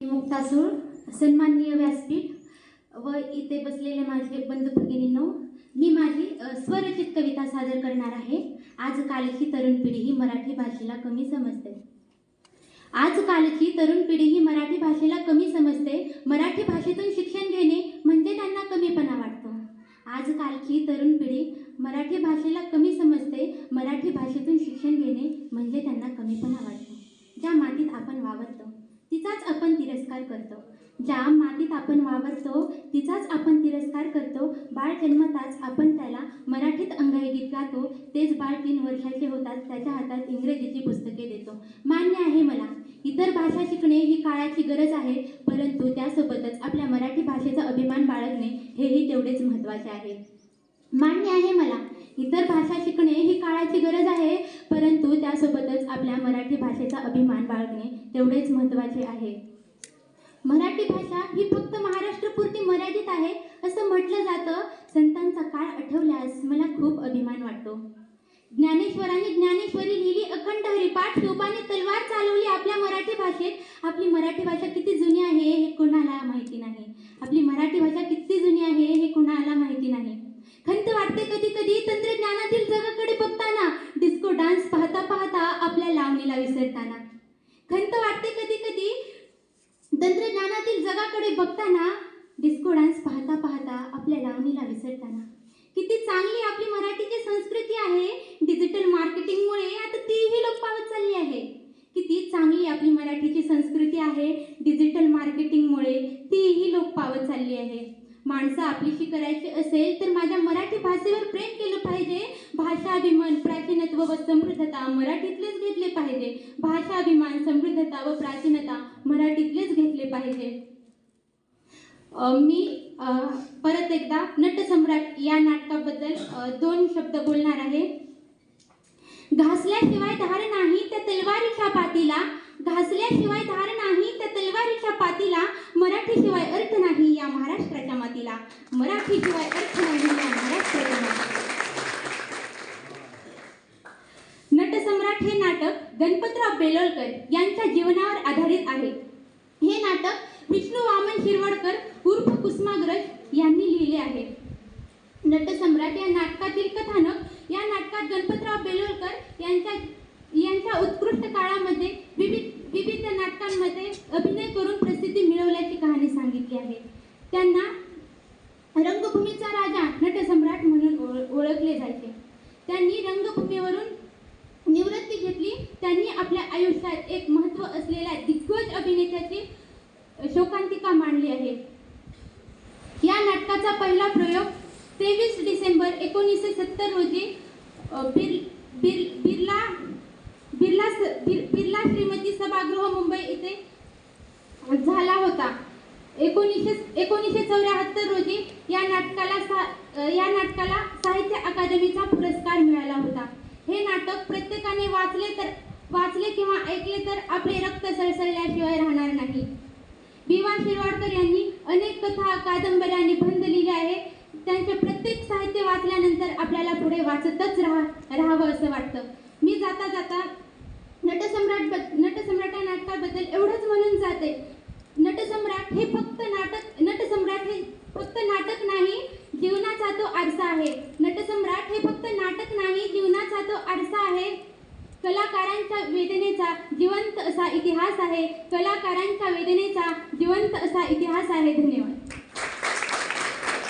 मुक्तासूळ सन्माननीय व्यासपीठ व इथे बसलेले माझे बंधू भगिनींनो मी माझी स्वरचित कविता सादर करणार आहे. आजकालची तरुण पिढी ही मराठी भाषेला कमी समजते. आजकालची तरुण पिढी ही मराठी भाषेला कमी समजते. मराठी भाषेतून शिक्षण घेणे म्हणजे त्यांना कमीपणा वाटतो. आजकालची तरुण पिढी मराठी भाषेला कमी समजते. मराठी भाषेतून शिक्षण घेणे म्हणजे त्यांना कमीपणा वाटतो. ज्या मातीत आपण वावरतो करतो. ज्या मातीत आपण वावरतो तिचाच आपण तिरस्कार करतो. बाळ जन्मताच आपण त्याला मराठीत अंगाईगीत गातो तेच बाळ तीन वर्षाचे होताच त्याच्या हातात इंग्रजीची पुस्तके देतो. मान्य आहे मला इतर भाषा शिकणे ही काळाची गरज आहे परंतु त्यासोबतच आपल्या मराठी भाषेचा अभिमान बाळगणे हेही तेवढेच महत्त्वाचे आहे. मान्य आहे मला इतर भाषा शिकणे ही काळाची गरज आहे परंतु त्यासोबतच आपल्या मराठी भाषेचा अभिमान बाळगणे तेवढेच महत्त्वाचे आहे. मराठी भाषा ही फक्त महाराष्ट्रपुरती मर्यादित आहे असं म्हटलं जातं. संतांचा काळ आठवल्यास मला खूप अभिमान वाटतो. ज्ञानेश्वरांनी ज्ञानेश्वरी लिहिली अखंड हरिपाठ शोभाने तलवार चालवली आपल्या मराठी भाषेत. आपली मराठी भाषा किती जुनी आहे हे कोणाला माहिती नाही. आपली मराठी भाषा किती जुनी आहे हे कोणाला माहिती नाही. खंत वाटते कधी कधी तंत्रज्ञानातील जगाकडे बघताना डिस्को डान्स पाहता पाहता आपल्या लावणीला विसरताना खंत वाटते कधी कधी तंत्रज्ञानातील जगाकडे बघताना डिस्को डान्स पाहता पाहता आपल्या लावणीला विसरताना. किती चांगली आपली मराठीची संस्कृती आहे. डिजिटल मार्केटिंगमुळे आता तीही लोक पावत चालली आहे किती चांगली आपली मराठीची संस्कृती आहे. डिजिटल मार्केटिंगमुळे तीही लोक पावत चालली आहे माणसं आपलीशी करायची असेल तर माझ्या मराठी भाषेवर प्रेम केलं पाहिजे. भाषाभिमान प्राचीनत्व व समृद्धता मराठीतलेच घेतले पाहिजे. भाषाभिमान समृद्धता व प्राचीनता मराठीतलेच घेतले पाहिजे. मी परत एकदा नटसम्राट या नाटकाबद्दल दोन शब्द बोलणार आहे. घासल्याशिवाय धार नाही त्या तलवारीच्या पातीला घासल्याशिवाय धार नाही त्या तलवारीच्या पातीला मराठीशिवाय अर्थ नाही या महाराष्ट्राच्या मातीला. मराठीशिवाय अर्थ नाही या महाराष्ट्राच्या मातीला. नटसम्राट हे नाटक गणपतराव बेलोलकर यांच्या जीवनावर आधारित आहे. हे नाटक विष्णू वामन शिरवाडकर उर्फ कुसुमाग्रज यांनी लिहिले आहे. नटसम्राट या नाटकातील कथानक या नाटकात गणपतराव बेलोलकर यांच्या यांच्या उत्कृष्ट काळामध्ये विविध विविध नाटकांमध्ये अभिनय करून प्रसिद्धी मिळवल्याची कहाणी सांगितली आहे. त्यांना रंगभूमीचा राजा नटसम्राट म्हणून ओळ- ओळखले जायचे. त्यांनी रंगभूमीवरून निवृत्ती घेतली. त्यांनी आपल्या आयुष्यात एक महत्त्व असलेल्या दिग्गज अभिनेत्याची शोकांतिका मांडली आहे. या नाटकाचा पहिला प्रयोग तेवीस डिसेंबर एकोणीसशे सत्तर रोजी बिर बिर बिर्ला बिर्ला स- बिर बिर्ला श्रीमती सभागृह मुंबई येथे झाला होता. एकोणीसशे एकोणीसशे चौऱ्याहत्तर रोजी या नाटकाला सा या नाटकाला साहित्य अकादमीचा पुरस्कार मिळाला होता. हे नाटक प्रत्येकाने वाचले तर वाचले किंवा ऐकले तर आपले रक्त सळसळल्याशिवाय राहणार नाही. विवा शिरवाडकर यांनी अनेक कथा कादंबऱ्या निबंध लिहिले आहे. त्यांचे प्रत्येक साहित्य वाचल्यानंतर आपल्याला पुढे वाचतच राहा राहावं असं वाटतं. मी जाता जाता नटसम्राट बद नटसम्राट या नाटकाबद्दल एवढंच म्हणून जाते. नटसम्राट हे फक्त नाटक नटसम्राट हे फक्त नाटक नाही जीवनाचा तो आरसा आहे. नटसम्राट हे फक्त नाटक नाही जीवनाचा तो आरसा आहे. कलाकारांच्या वेदनेचा जीवन इतिहास आहे. कलाकारांच्या वेदनेचा जिवंत असा इतिहास आहे. धन्यवाद.